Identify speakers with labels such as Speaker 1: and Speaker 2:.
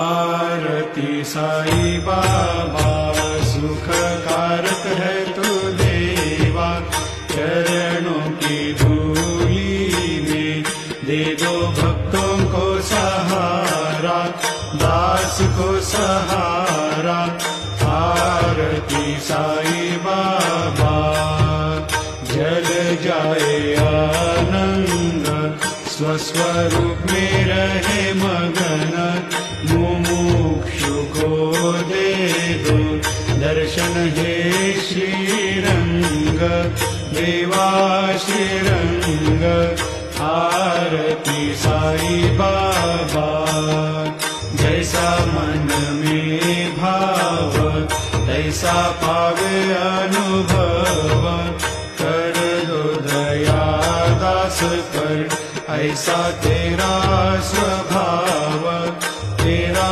Speaker 1: आरती साई बाबा सुख कारक है तू देवा। चरणों की धूली में दे दो भक्तों को सहारा, दास को सहारा। आरती साई बाबा, जल जाए आनंद, स्वस्वरूप में रहे दर्शन हे श्रीरंग देवा श्रीरंग आरती साई बाबा। जैसा मन में भाव तैसा पावे अनुभव कर दो दया दास पर ऐसा तेरा स्वभाव